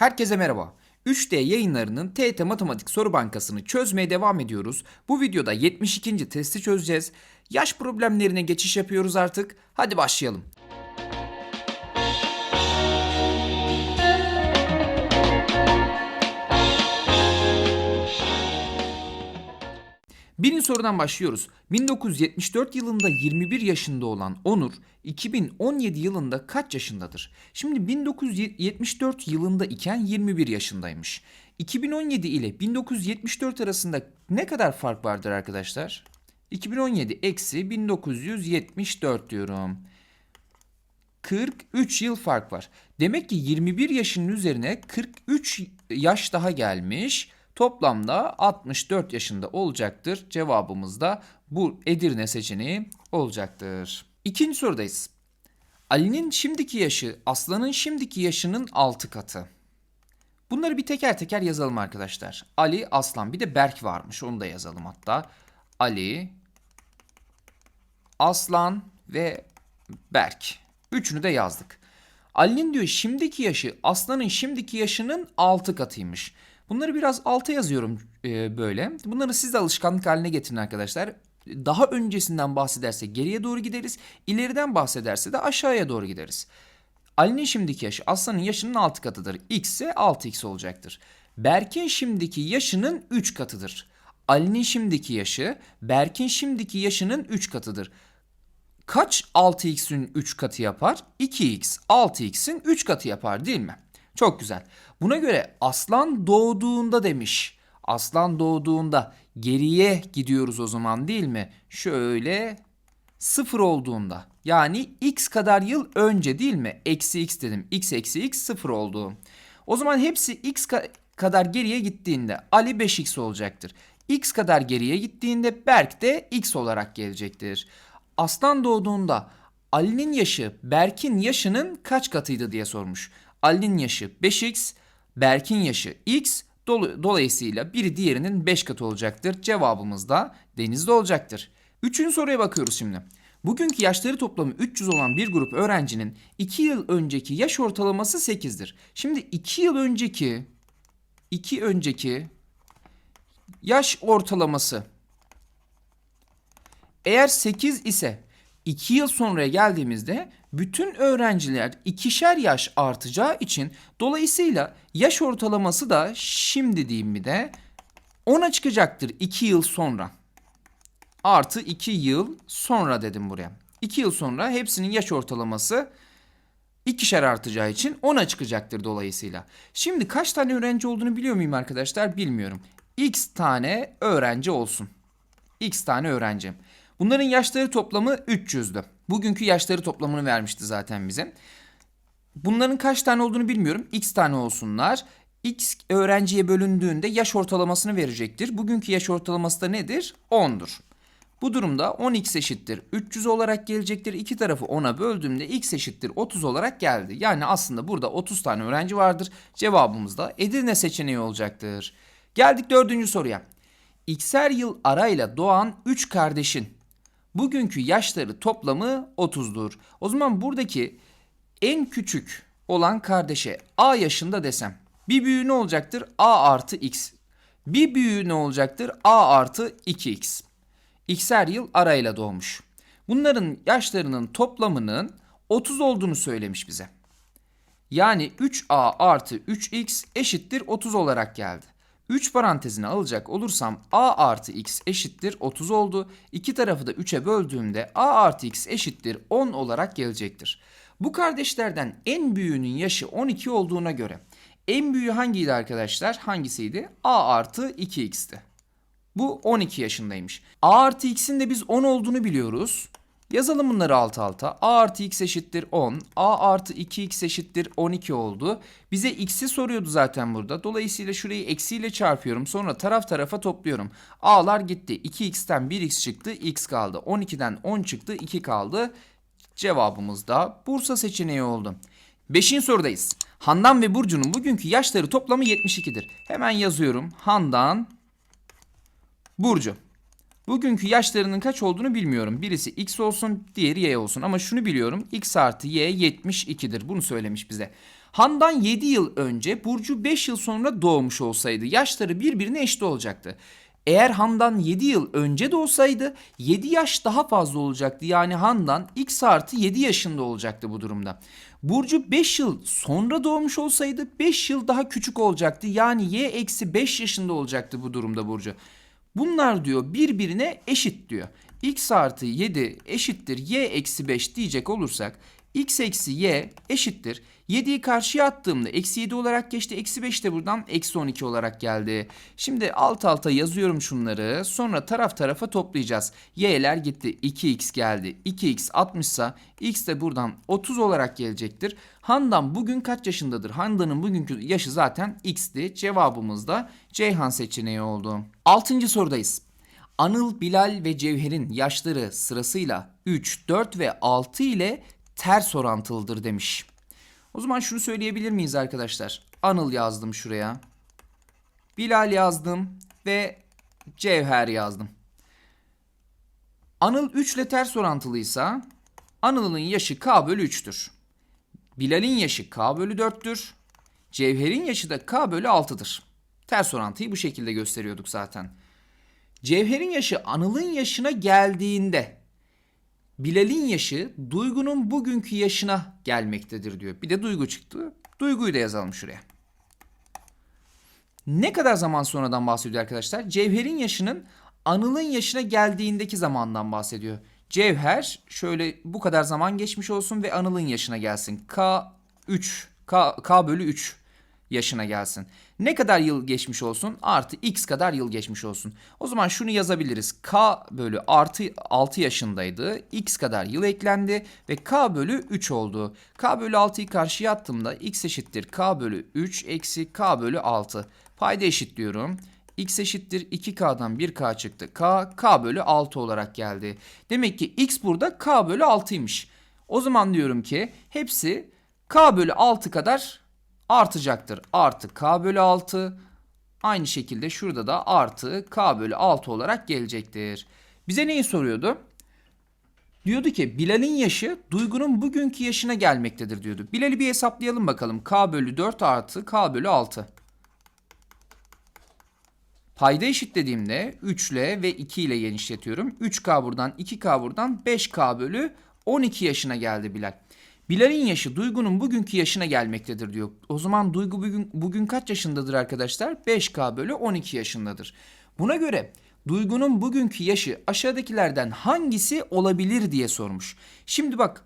Herkese merhaba. 3D yayınlarının TET Matematik Soru Bankası'nı çözmeye devam ediyoruz. Bu videoda 72. testi çözeceğiz. Yaş problemlerine geçiş yapıyoruz artık. Hadi başlayalım. Birinci sorudan başlıyoruz. 1974 yılında 21 yaşında olan Onur, 2017 yılında kaç yaşındadır? Şimdi 1974 yılında iken 21 yaşındaymış. 2017 ile 1974 arasında ne kadar fark vardır arkadaşlar? 2017 eksi 1974 diyorum. 43 yıl fark var. Demek ki 21 yaşının üzerine 43 yaş daha gelmiş. Toplamda 64 yaşında olacaktır. Cevabımız da bu Edirne seçeneği olacaktır. İkinci sorudayız. Ali'nin şimdiki yaşı Aslan'ın şimdiki yaşının 6 katı. Bunları bir teker teker yazalım arkadaşlar. Ali, Aslan bir de Berk varmış. Onu da yazalım hatta. Ali, Aslan ve Berk. Üçünü de yazdık. Ali'nin diyor şimdiki yaşı Aslan'ın şimdiki yaşının 6 katıymış. Bunları biraz alta yazıyorum e, böyle. Bunları siz de alışkanlık haline getirin arkadaşlar. Daha öncesinden bahsederse geriye doğru gideriz. İleriden bahsederse de aşağıya doğru gideriz. Ali'nin şimdiki yaşı Aslan'ın yaşının 6 katıdır. X ise 6x olacaktır. Berk'in şimdiki yaşının 3 katıdır. Ali'nin şimdiki yaşı Berk'in şimdiki yaşının 3 katıdır. Kaç 6x'in 3 katı yapar? 2x 6x'in 3 katı yapar değil mi? Çok güzel. Buna göre aslan doğduğunda demiş. Aslan doğduğunda geriye gidiyoruz o zaman değil mi? Şöyle sıfır olduğunda yani x kadar yıl önce değil mi? Eksi x dedim. x eksi x sıfır oldu. O zaman hepsi x ka- kadar geriye gittiğinde Ali 5x olacaktır. x kadar geriye gittiğinde Berk de x olarak gelecektir. Aslan doğduğunda Ali'nin yaşı Berk'in yaşının kaç katıydı diye sormuş. Ali'nin yaşı 5x, Berk'in yaşı x. Dol- dolayısıyla biri diğerinin 5 katı olacaktır. Cevabımız da denizde olacaktır. Üçüncü soruya bakıyoruz şimdi. Bugünkü yaşları toplamı 300 olan bir grup öğrencinin 2 yıl önceki yaş ortalaması 8'dir. Şimdi 2 yıl önceki 2 önceki yaş ortalaması eğer 8 ise 2 yıl sonraya geldiğimizde bütün öğrenciler ikişer yaş artacağı için dolayısıyla yaş ortalaması da şimdi diyeyim bir de 10'a çıkacaktır 2 yıl sonra. Artı 2 yıl sonra dedim buraya. 2 yıl sonra hepsinin yaş ortalaması ikişer artacağı için 10'a çıkacaktır dolayısıyla. Şimdi kaç tane öğrenci olduğunu biliyor muyum arkadaşlar? Bilmiyorum. X tane öğrenci olsun. X tane öğrenci. Bunların yaşları toplamı 300'dü. Bugünkü yaşları toplamını vermişti zaten bize. Bunların kaç tane olduğunu bilmiyorum. X tane olsunlar. X öğrenciye bölündüğünde yaş ortalamasını verecektir. Bugünkü yaş ortalaması da nedir? 10'dur. Bu durumda 10x eşittir 300 olarak gelecektir. İki tarafı 10'a böldüğümde x eşittir 30 olarak geldi. Yani aslında burada 30 tane öğrenci vardır. Cevabımız da Edirne seçeneği olacaktır. Geldik dördüncü soruya. X'er yıl arayla doğan 3 kardeşin bugünkü yaşları toplamı 30'dur. O zaman buradaki en küçük olan kardeşe A yaşında desem bir büyüğü ne olacaktır? A artı X. Bir büyüğü ne olacaktır? A artı 2X. X'er yıl arayla doğmuş. Bunların yaşlarının toplamının 30 olduğunu söylemiş bize. Yani 3A artı 3X eşittir 30 olarak geldi. 3 parantezine alacak olursam A artı X eşittir 30 oldu. İki tarafı da 3'e böldüğümde A artı X eşittir 10 olarak gelecektir. Bu kardeşlerden en büyüğünün yaşı 12 olduğuna göre en büyüğü hangiydi arkadaşlar? Hangisiydi? A artı 2X'ti. Bu 12 yaşındaymış. A artı x'in de biz 10 olduğunu biliyoruz. Yazalım bunları alt alta. A artı x eşittir 10. A artı 2x eşittir 12 oldu. Bize x'i soruyordu zaten burada. Dolayısıyla şurayı eksiyle çarpıyorum. Sonra taraf tarafa topluyorum. A'lar gitti. 2x'ten 1x çıktı. x kaldı. 12'den 10 çıktı. 2 kaldı. Cevabımız da Bursa seçeneği oldu. Beşinci sorudayız. Handan ve Burcu'nun bugünkü yaşları toplamı 72'dir. Hemen yazıyorum. Handan, Burcu. Bugünkü yaşlarının kaç olduğunu bilmiyorum. Birisi x olsun, diğeri y olsun. Ama şunu biliyorum. x artı y 72'dir. Bunu söylemiş bize. Handan 7 yıl önce Burcu 5 yıl sonra doğmuş olsaydı yaşları birbirine eşit olacaktı. Eğer Handan 7 yıl önce doğsaydı 7 yaş daha fazla olacaktı. Yani Handan x artı 7 yaşında olacaktı bu durumda. Burcu 5 yıl sonra doğmuş olsaydı 5 yıl daha küçük olacaktı. Yani y eksi 5 yaşında olacaktı bu durumda Burcu. Bunlar diyor birbirine eşit diyor. x artı 7 eşittir y eksi 5 diyecek olursak x eksi y eşittir. 7'yi karşıya attığımda eksi 7 olarak geçti. Eksi 5 de buradan eksi 12 olarak geldi. Şimdi alt alta yazıyorum şunları. Sonra taraf tarafa toplayacağız. Y'ler gitti. 2x geldi. 2x 60 ise x de buradan 30 olarak gelecektir. Handan bugün kaç yaşındadır? Handan'ın bugünkü yaşı zaten x'ti. Cevabımız da Ceyhan seçeneği oldu. Altıncı sorudayız. Anıl, Bilal ve Cevher'in yaşları sırasıyla 3, 4 ve 6 ile ters orantılıdır demiş. O zaman şunu söyleyebilir miyiz arkadaşlar? Anıl yazdım şuraya. Bilal yazdım ve Cevher yazdım. Anıl 3 ile ters orantılıysa Anıl'ın yaşı K bölü 3'tür. Bilal'in yaşı K bölü 4'tür. Cevher'in yaşı da K bölü 6'dır. Ters orantıyı bu şekilde gösteriyorduk zaten. Cevher'in yaşı Anıl'ın yaşına geldiğinde Bilal'in yaşı Duygu'nun bugünkü yaşına gelmektedir diyor. Bir de Duygu çıktı. Duygu'yu da yazalım şuraya. Ne kadar zaman sonradan bahsediyor arkadaşlar? Cevher'in yaşının Anıl'ın yaşına geldiğindeki zamandan bahsediyor. Cevher şöyle bu kadar zaman geçmiş olsun ve Anıl'ın yaşına gelsin. K 3 K, K bölü 3 yaşına gelsin. Ne kadar yıl geçmiş olsun? Artı x kadar yıl geçmiş olsun. O zaman şunu yazabiliriz. K bölü artı 6 yaşındaydı. x kadar yıl eklendi ve k bölü 3 oldu. K bölü 6'yı karşıya attığımda x eşittir k bölü 3 eksi k bölü 6. Payda eşitliyorum. x eşittir 2k'dan 1k çıktı. k, k bölü 6 olarak geldi. Demek ki x burada k bölü 6'ymış. O zaman diyorum ki hepsi k bölü 6 kadar artacaktır. Artı k bölü 6 aynı şekilde şurada da artı k bölü 6 olarak gelecektir. Bize neyi soruyordu? Diyordu ki Bilal'in yaşı Duygu'nun bugünkü yaşına gelmektedir diyordu. Bilal'i bir hesaplayalım bakalım. K bölü 4 artı K bölü 6. Payda eşitlediğimde 3 ile ve 2 ile genişletiyorum. 3K buradan 2K buradan 5K bölü 12 yaşına geldi Bilal. Bilal'in yaşı Duygu'nun bugünkü yaşına gelmektedir diyor. O zaman Duygu bugün, bugün kaç yaşındadır arkadaşlar? 5K bölü 12 yaşındadır. Buna göre Duygu'nun bugünkü yaşı aşağıdakilerden hangisi olabilir diye sormuş. Şimdi bak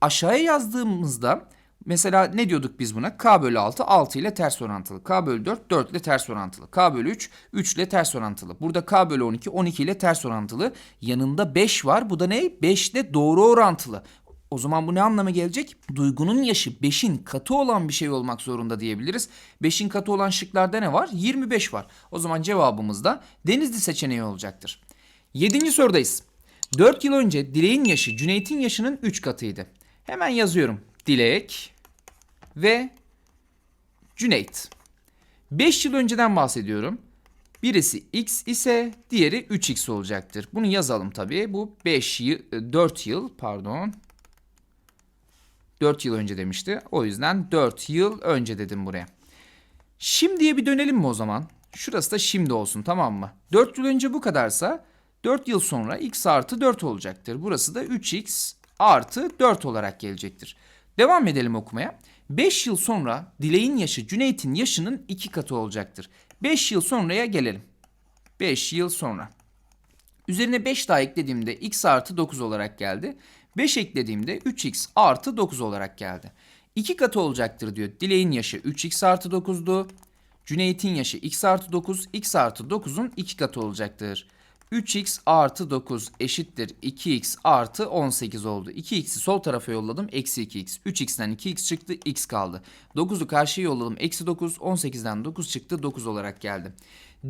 aşağıya yazdığımızda mesela ne diyorduk biz buna? K bölü 6 6 ile ters orantılı. K bölü 4 4 ile ters orantılı. K bölü 3 3 ile ters orantılı. Burada K bölü 12 12 ile ters orantılı. Yanında 5 var. Bu da ne? 5 ile doğru orantılı. O zaman bu ne anlama gelecek? Duygunun yaşı 5'in katı olan bir şey olmak zorunda diyebiliriz. 5'in katı olan şıklarda ne var? 25 var. O zaman cevabımız da Denizli seçeneği olacaktır. 7. sorudayız. 4 yıl önce Dilek'in yaşı Cüneyt'in yaşının 3 katıydı. Hemen yazıyorum. Dilek ve Cüneyt. 5 yıl önceden bahsediyorum. Birisi x ise diğeri 3x olacaktır. Bunu yazalım tabii. Bu 5 yıl 4 yıl pardon. 4 yıl önce demişti. O yüzden 4 yıl önce dedim buraya. Şimdiye bir dönelim mi o zaman? Şurası da şimdi olsun tamam mı? 4 yıl önce bu kadarsa 4 yıl sonra x artı 4 olacaktır. Burası da 3x artı 4 olarak gelecektir. Devam edelim okumaya. 5 yıl sonra Dilek'in yaşı Cüneyt'in yaşının 2 katı olacaktır. 5 yıl sonraya gelelim. 5 yıl sonra. Üzerine 5 daha eklediğimde x artı 9 olarak geldi. 5 eklediğimde 3x artı 9 olarak geldi. 2 katı olacaktır diyor. Dilek'in yaşı 3x artı 9'du. Cüneyt'in yaşı x artı 9, x artı 9'un 2 katı olacaktır. 3x artı 9 eşittir 2x artı 18 oldu. 2x'i sol tarafa yolladım. Eksi 2x. 3x'ten 2x çıktı. x kaldı. 9'u karşıya yolladım. Eksi 9. 18'den 9 çıktı. 9 olarak geldi.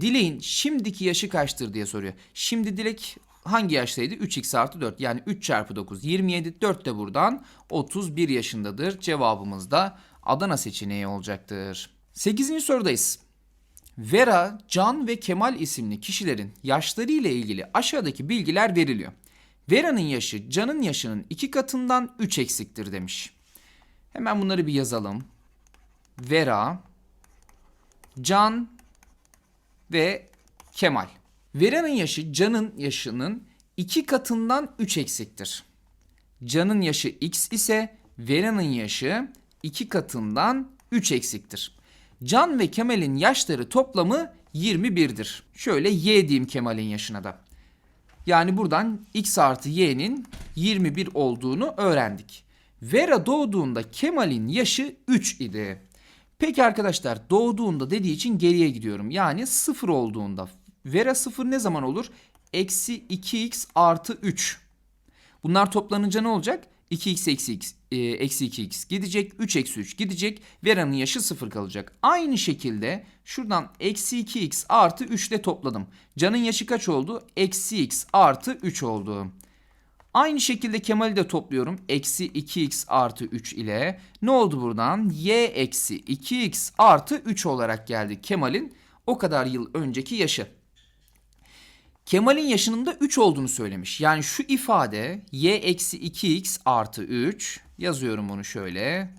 Dilek'in şimdiki yaşı kaçtır diye soruyor. Şimdi Dilek hangi yaştaydı? 3x artı 4 yani 3 çarpı 9 27 4 de buradan 31 yaşındadır. Cevabımız da Adana seçeneği olacaktır. 8. sorudayız. Vera, Can ve Kemal isimli kişilerin yaşları ile ilgili aşağıdaki bilgiler veriliyor. Vera'nın yaşı Can'ın yaşının iki katından 3 eksiktir demiş. Hemen bunları bir yazalım. Vera, Can ve Kemal. Vera'nın yaşı Can'ın yaşının iki katından 3 eksiktir. Can'ın yaşı x ise Vera'nın yaşı iki katından 3 eksiktir. Can ve Kemal'in yaşları toplamı 21'dir. Şöyle y diyeyim Kemal'in yaşına da. Yani buradan x artı y'nin 21 olduğunu öğrendik. Vera doğduğunda Kemal'in yaşı 3 idi. Peki arkadaşlar doğduğunda dediği için geriye gidiyorum. Yani 0 olduğunda. Vera 0 ne zaman olur? Eksi 2x artı 3. Bunlar toplanınca ne olacak? 2x eksi e, eksi 2x gidecek. 3 eksi 3 gidecek. Vera'nın yaşı 0 kalacak. Aynı şekilde şuradan eksi 2x artı 3 ile topladım. Can'ın yaşı kaç oldu? Eksi x artı 3 oldu. Aynı şekilde Kemal'i de topluyorum. Eksi 2x artı 3 ile. Ne oldu buradan? y eksi 2x artı 3 olarak geldi Kemal'in o kadar yıl önceki yaşı. Kemal'in yaşının da 3 olduğunu söylemiş. Yani şu ifade y eksi 2x artı 3 yazıyorum bunu şöyle.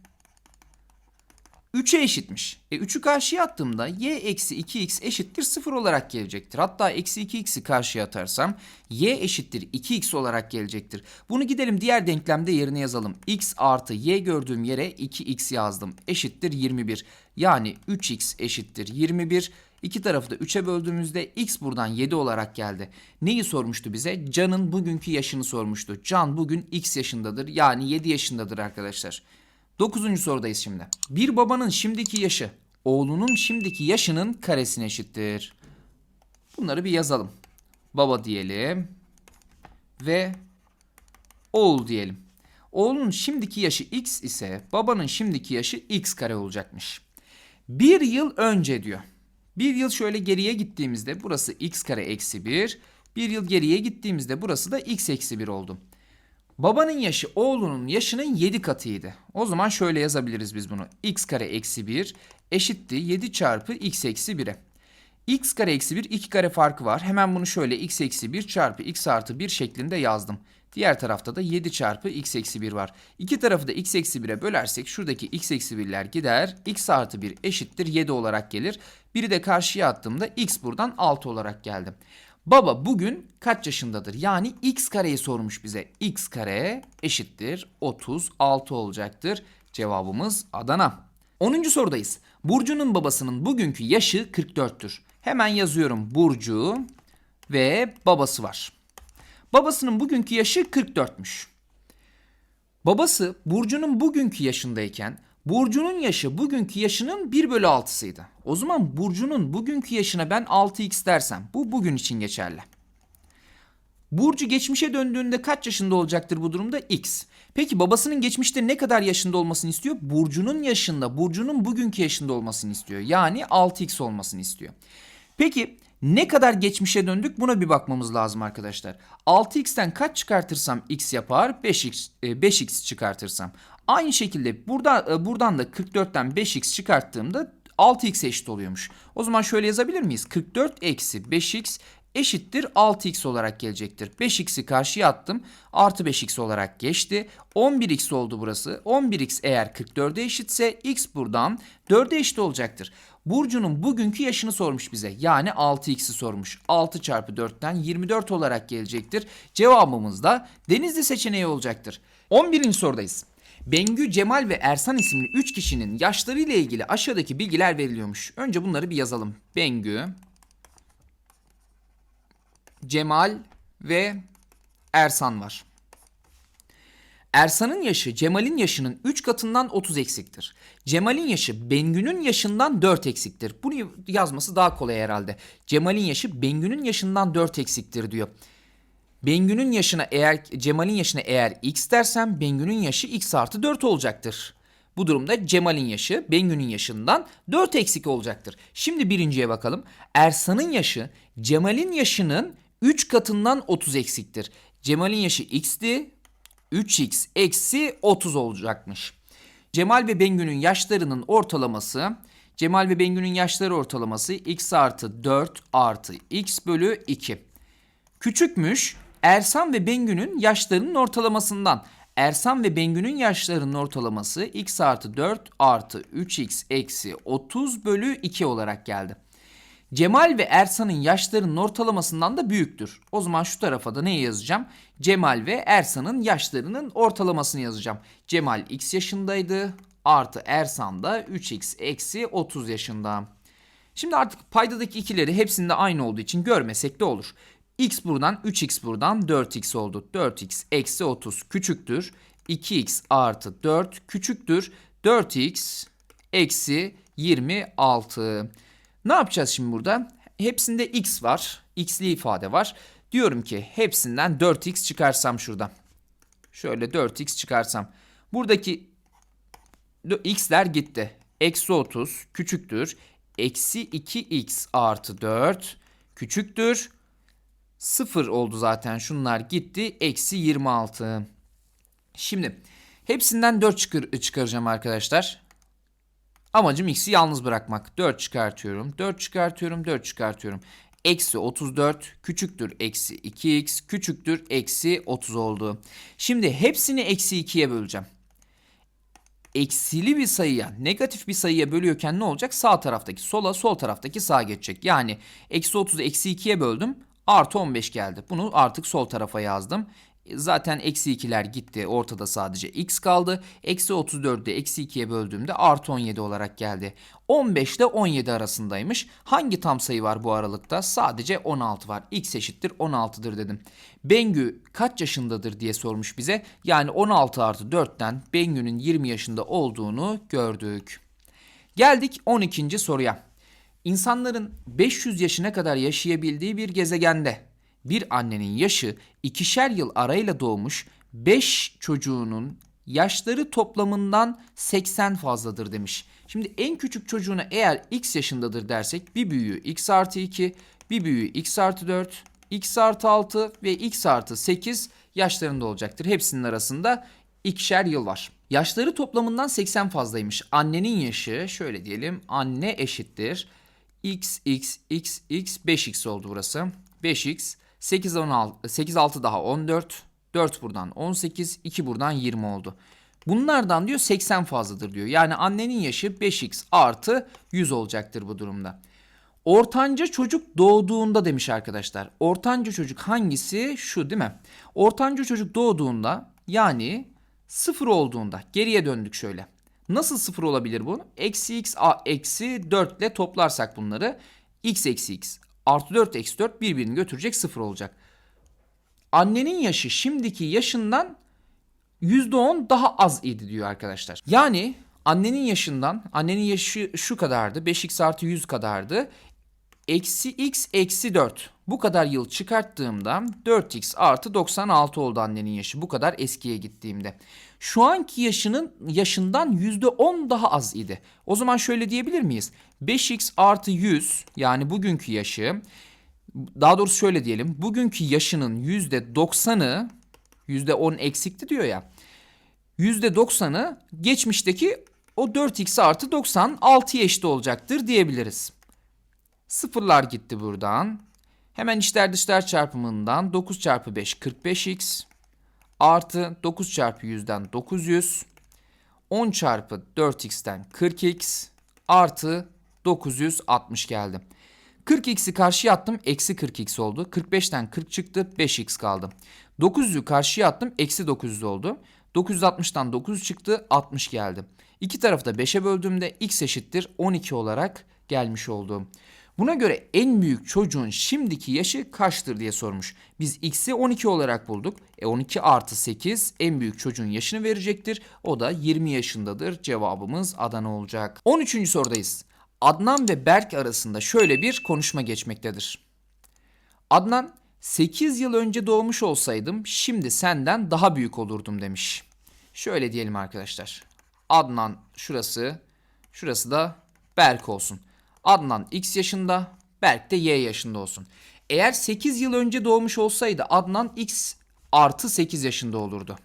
3'e eşitmiş. E 3'ü karşıya attığımda y eksi 2x eşittir 0 olarak gelecektir. Hatta eksi 2x'i karşıya atarsam y eşittir 2x olarak gelecektir. Bunu gidelim diğer denklemde yerine yazalım. x artı y gördüğüm yere 2x yazdım. Eşittir 21. Yani 3x eşittir 21. İki tarafı da 3'e böldüğümüzde x buradan 7 olarak geldi. Neyi sormuştu bize? Can'ın bugünkü yaşını sormuştu. Can bugün x yaşındadır. Yani 7 yaşındadır arkadaşlar. Dokuzuncu sorudayız şimdi. Bir babanın şimdiki yaşı oğlunun şimdiki yaşının karesine eşittir. Bunları bir yazalım. Baba diyelim ve oğul diyelim. Oğlunun şimdiki yaşı x ise babanın şimdiki yaşı x kare olacakmış. Bir yıl önce diyor. Bir yıl şöyle geriye gittiğimizde burası x kare eksi 1. Bir yıl geriye gittiğimizde burası da x eksi 1 oldu. Babanın yaşı oğlunun yaşının 7 katıydı. O zaman şöyle yazabiliriz biz bunu. x kare eksi 1 eşitti 7 çarpı x eksi 1'e. x kare eksi 1 2 kare farkı var. Hemen bunu şöyle x eksi 1 çarpı x artı 1 şeklinde yazdım. Diğer tarafta da 7 çarpı x eksi 1 var. İki tarafı da x eksi 1'e bölersek şuradaki x eksi 1'ler gider. x artı 1 eşittir 7 olarak gelir. Biri de karşıya attığımda x buradan 6 olarak geldi. Baba bugün kaç yaşındadır? Yani x kareyi sormuş bize. x kare eşittir 36 olacaktır. Cevabımız Adana. 10. sorudayız. Burcu'nun babasının bugünkü yaşı 44'tür. Hemen yazıyorum Burcu ve babası var. Babasının bugünkü yaşı 44'müş. Babası Burcu'nun bugünkü yaşındayken Burcu'nun yaşı bugünkü yaşının 1 bölü 6'sıydı. O zaman Burcu'nun bugünkü yaşına ben 6x dersem bu bugün için geçerli. Burcu geçmişe döndüğünde kaç yaşında olacaktır bu durumda? X. Peki babasının geçmişte ne kadar yaşında olmasını istiyor? Burcu'nun yaşında, Burcu'nun bugünkü yaşında olmasını istiyor. Yani 6x olmasını istiyor. Peki ne kadar geçmişe döndük buna bir bakmamız lazım arkadaşlar. 6x'ten kaç çıkartırsam x yapar? 5x, 5x çıkartırsam. Aynı şekilde burada buradan da 44'ten 5x çıkarttığımda 6x eşit oluyormuş. O zaman şöyle yazabilir miyiz? 44 eksi 5x eşittir 6x olarak gelecektir. 5x'i karşıya attım. Artı 5x olarak geçti. 11x oldu burası. 11x eğer 44'e eşitse x buradan 4'e eşit olacaktır. Burcu'nun bugünkü yaşını sormuş bize. Yani 6x'i sormuş. 6 çarpı 4'ten 24 olarak gelecektir. Cevabımız da Denizli seçeneği olacaktır. 11. sorudayız. Bengü, Cemal ve Ersan isimli 3 kişinin yaşları ile ilgili aşağıdaki bilgiler veriliyormuş. Önce bunları bir yazalım. Bengü, Cemal ve Ersan var. Ersan'ın yaşı Cemal'in yaşının 3 katından 30 eksiktir. Cemal'in yaşı Bengü'nün yaşından 4 eksiktir. Bunu yazması daha kolay herhalde. Cemal'in yaşı Bengü'nün yaşından 4 eksiktir diyor. Bengü'nün yaşına eğer Cemal'in yaşına eğer x dersem Bengü'nün yaşı x artı 4 olacaktır. Bu durumda Cemal'in yaşı Bengü'nün yaşından 4 eksik olacaktır. Şimdi birinciye bakalım. Ersan'ın yaşı Cemal'in yaşının 3 katından 30 eksiktir. Cemal'in yaşı x'ti. 3x eksi 30 olacakmış. Cemal ve Bengü'nün yaşlarının ortalaması Cemal ve Bengü'nün yaşları ortalaması x artı 4 artı x bölü 2. Küçükmüş Ersan ve Bengü'nün yaşlarının ortalamasından. Ersan ve Bengü'nün yaşlarının ortalaması x artı 4 artı 3x eksi 30 bölü 2 olarak geldi. Cemal ve Ersan'ın yaşlarının ortalamasından da büyüktür. O zaman şu tarafa da ne yazacağım? Cemal ve Ersan'ın yaşlarının ortalamasını yazacağım. Cemal x yaşındaydı artı Ersan da 3x eksi 30 yaşında. Şimdi artık paydadaki ikileri hepsinde aynı olduğu için görmesek de olur. x buradan 3x buradan 4x oldu. 4x eksi 30 küçüktür. 2x artı 4 küçüktür. 4x eksi 26. Ne yapacağız şimdi burada? Hepsinde x var. x'li ifade var. Diyorum ki hepsinden 4x çıkarsam şuradan. Şöyle 4x çıkarsam. Buradaki x'ler gitti. Eksi 30 küçüktür. Eksi 2x artı 4 küçüktür. 0 oldu zaten şunlar gitti. Eksi 26. Şimdi hepsinden 4 çıkar çıkaracağım arkadaşlar. Amacım x'i yalnız bırakmak. 4 çıkartıyorum. 4 çıkartıyorum. 4 çıkartıyorum. Eksi 34 küçüktür eksi 2x küçüktür eksi 30 oldu. Şimdi hepsini eksi 2'ye böleceğim eksili bir sayıya negatif bir sayıya bölüyorken ne olacak? Sağ taraftaki sola sol taraftaki sağa geçecek. Yani eksi 30'u eksi 2'ye böldüm artı 15 geldi. Bunu artık sol tarafa yazdım. Zaten eksi 2'ler gitti. Ortada sadece x kaldı. Eksi 34'ü eksi 2'ye böldüğümde artı 17 olarak geldi. 15 ile 17 arasındaymış. Hangi tam sayı var bu aralıkta? Sadece 16 var. x eşittir 16'dır dedim. Bengü kaç yaşındadır diye sormuş bize. Yani 16 artı 4'ten Bengü'nün 20 yaşında olduğunu gördük. Geldik 12. soruya. İnsanların 500 yaşına kadar yaşayabildiği bir gezegende bir annenin yaşı ikişer yıl arayla doğmuş 5 çocuğunun yaşları toplamından 80 fazladır demiş. Şimdi en küçük çocuğuna eğer x yaşındadır dersek bir büyüğü x artı 2, bir büyüğü x artı 4, x artı 6 ve x artı 8 yaşlarında olacaktır. Hepsinin arasında ikişer yıl var. Yaşları toplamından 80 fazlaymış. Annenin yaşı şöyle diyelim anne eşittir. x, x, x, x, 5x oldu burası. 5x 8 16 8 6 daha 14. 4 buradan 18, 2 buradan 20 oldu. Bunlardan diyor 80 fazladır diyor. Yani annenin yaşı 5x artı 100 olacaktır bu durumda. Ortanca çocuk doğduğunda demiş arkadaşlar. Ortanca çocuk hangisi? Şu değil mi? Ortanca çocuk doğduğunda yani 0 olduğunda geriye döndük şöyle. Nasıl 0 olabilir bu? Eksi x a, eksi 4 ile toplarsak bunları x eksi x artı 4 eksi 4 birbirini götürecek 0 olacak. Annenin yaşı şimdiki yaşından %10 daha az idi diyor arkadaşlar. Yani annenin yaşından annenin yaşı şu kadardı 5x artı 100 kadardı. Eksi x eksi 4 bu kadar yıl çıkarttığımda 4x artı 96 oldu annenin yaşı bu kadar eskiye gittiğimde. Şu anki yaşının yaşından %10 daha az idi. O zaman şöyle diyebilir miyiz? 5x artı 100 yani bugünkü yaşı daha doğrusu şöyle diyelim. Bugünkü yaşının %90'ı %10 eksikti diyor ya. %90'ı geçmişteki o 4x artı 90 6'ya eşit olacaktır diyebiliriz. Sıfırlar gitti buradan. Hemen içler dışlar çarpımından 9 çarpı 5 45x artı 9 çarpı 100'den 900 10 çarpı 4x'ten 40x artı 960 geldi. 40x'i karşıya attım eksi 40x oldu. 45'ten 40 çıktı 5x kaldı. 900'ü karşıya attım eksi 900 oldu. 960'tan 9 çıktı 60 geldi. İki tarafı da 5'e böldüğümde x eşittir 12 olarak gelmiş oldu. Buna göre en büyük çocuğun şimdiki yaşı kaçtır diye sormuş. Biz x'i 12 olarak bulduk. E 12 artı 8 en büyük çocuğun yaşını verecektir. O da 20 yaşındadır. Cevabımız Adana olacak. 13. sorudayız. Adnan ve Berk arasında şöyle bir konuşma geçmektedir. Adnan 8 yıl önce doğmuş olsaydım şimdi senden daha büyük olurdum demiş. Şöyle diyelim arkadaşlar. Adnan şurası, şurası da Berk olsun. Adnan X yaşında, Berk de Y yaşında olsun. Eğer 8 yıl önce doğmuş olsaydı Adnan X artı 8 yaşında olurdu.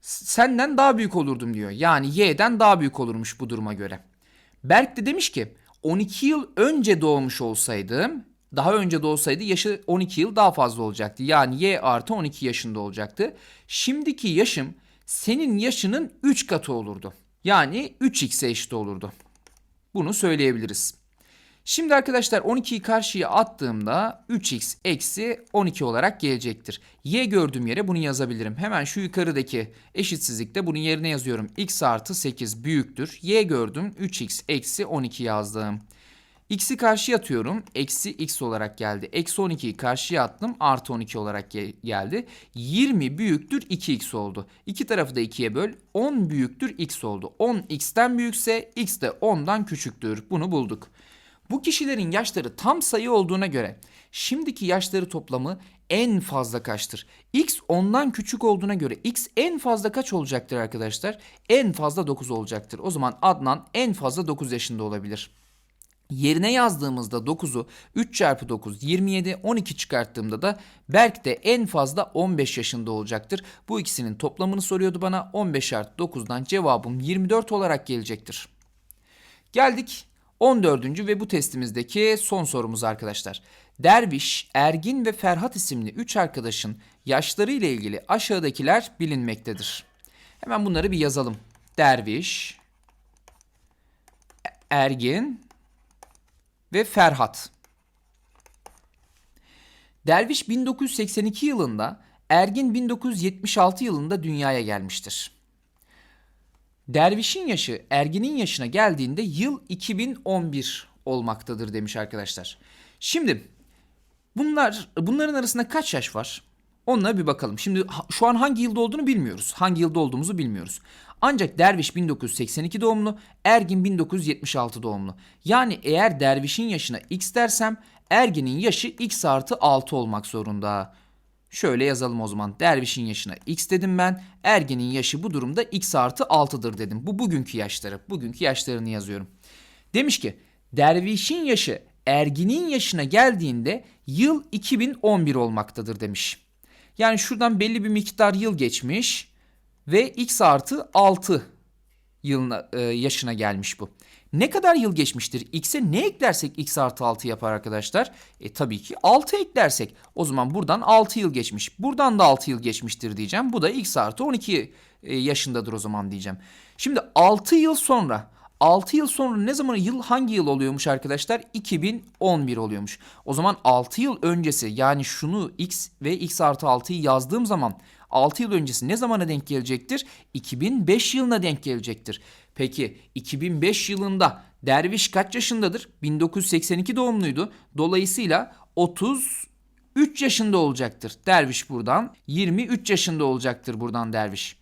Senden daha büyük olurdum diyor. Yani Y'den daha büyük olurmuş bu duruma göre. Berk de demiş ki 12 yıl önce doğmuş olsaydım daha önce doğsaydı yaşı 12 yıl daha fazla olacaktı. Yani Y artı 12 yaşında olacaktı. Şimdiki yaşım senin yaşının 3 katı olurdu. Yani 3x'e eşit olurdu. Bunu söyleyebiliriz. Şimdi arkadaşlar 12'yi karşıya attığımda 3x eksi 12 olarak gelecektir. Y gördüğüm yere bunu yazabilirim. Hemen şu yukarıdaki eşitsizlikte bunun yerine yazıyorum. x artı 8 büyüktür. Y gördüm 3x eksi 12 yazdım. X'i karşıya atıyorum. Eksi x olarak geldi. Eksi 12'yi karşıya attım. Artı 12 olarak ge- geldi. 20 büyüktür 2x oldu. İki tarafı da 2'ye böl. 10 büyüktür x oldu. 10 x'ten büyükse x de 10'dan küçüktür. Bunu bulduk. Bu kişilerin yaşları tam sayı olduğuna göre şimdiki yaşları toplamı en fazla kaçtır? X ondan küçük olduğuna göre x en fazla kaç olacaktır arkadaşlar? En fazla 9 olacaktır. O zaman Adnan en fazla 9 yaşında olabilir. Yerine yazdığımızda 9'u 3 çarpı 9 27 12 çıkarttığımda da Berk de en fazla 15 yaşında olacaktır. Bu ikisinin toplamını soruyordu bana 15 artı 9'dan cevabım 24 olarak gelecektir. Geldik 14. ve bu testimizdeki son sorumuz arkadaşlar. Derviş, Ergin ve Ferhat isimli 3 arkadaşın yaşları ile ilgili aşağıdakiler bilinmektedir. Hemen bunları bir yazalım. Derviş, Ergin ve Ferhat. Derviş 1982 yılında, Ergin 1976 yılında dünyaya gelmiştir. Dervişin yaşı Ergin'in yaşına geldiğinde yıl 2011 olmaktadır demiş arkadaşlar. Şimdi bunlar bunların arasında kaç yaş var? Onlara bir bakalım. Şimdi şu an hangi yılda olduğunu bilmiyoruz. Hangi yılda olduğumuzu bilmiyoruz. Ancak Derviş 1982 doğumlu, Ergin 1976 doğumlu. Yani eğer Derviş'in yaşına x dersem Ergin'in yaşı x artı 6 olmak zorunda. Şöyle yazalım o zaman. Dervişin yaşına x dedim ben. Ergenin yaşı bu durumda x artı 6'dır dedim. Bu bugünkü yaşları. Bugünkü yaşlarını yazıyorum. Demiş ki dervişin yaşı erginin yaşına geldiğinde yıl 2011 olmaktadır demiş. Yani şuradan belli bir miktar yıl geçmiş ve x artı 6 yılına, e, yaşına gelmiş bu. Ne kadar yıl geçmiştir? X'e ne eklersek x artı 6 yapar arkadaşlar? E tabii ki 6 eklersek. O zaman buradan 6 yıl geçmiş. Buradan da 6 yıl geçmiştir diyeceğim. Bu da x artı 12 e, yaşındadır o zaman diyeceğim. Şimdi 6 yıl sonra 6 yıl sonra ne zaman yıl hangi yıl oluyormuş arkadaşlar? 2011 oluyormuş. O zaman 6 yıl öncesi yani şunu x ve x artı 6'yı yazdığım zaman 6 yıl öncesi ne zamana denk gelecektir? 2005 yılına denk gelecektir. Peki 2005 yılında Derviş kaç yaşındadır? 1982 doğumluydu. Dolayısıyla 33 yaşında olacaktır. Derviş buradan 23 yaşında olacaktır buradan Derviş.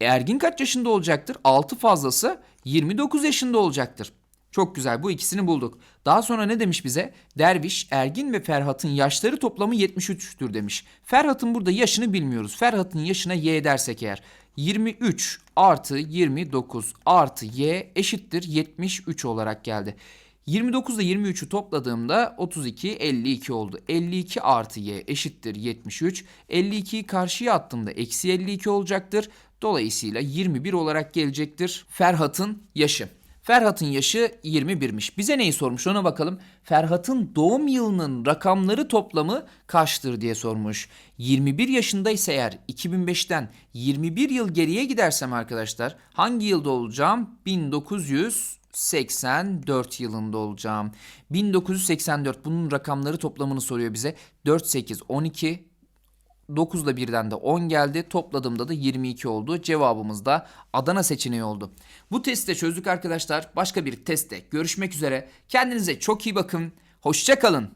Ergin kaç yaşında olacaktır? 6 fazlası 29 yaşında olacaktır. Çok güzel bu ikisini bulduk. Daha sonra ne demiş bize? Derviş, Ergin ve Ferhat'ın yaşları toplamı 73'tür demiş. Ferhat'ın burada yaşını bilmiyoruz. Ferhat'ın yaşına y dersek eğer 23 artı 29 artı y eşittir 73 olarak geldi. 29 ile 23'ü topladığımda 32 52 oldu. 52 artı y eşittir 73. 52'yi karşıya attığımda eksi 52 olacaktır. Dolayısıyla 21 olarak gelecektir Ferhat'ın yaşı. Ferhat'ın yaşı 21'miş. Bize neyi sormuş ona bakalım. Ferhat'ın doğum yılının rakamları toplamı kaçtır diye sormuş. 21 yaşındaysa eğer 2005'ten 21 yıl geriye gidersem arkadaşlar hangi yılda olacağım? 1984 yılında olacağım. 1984 bunun rakamları toplamını soruyor bize. 4, 8, 12, 9 ile birden de 10 geldi. Topladığımda da 22 oldu. Cevabımız da Adana seçeneği oldu. Bu testi de çözdük arkadaşlar. Başka bir testte görüşmek üzere. Kendinize çok iyi bakın. Hoşça kalın.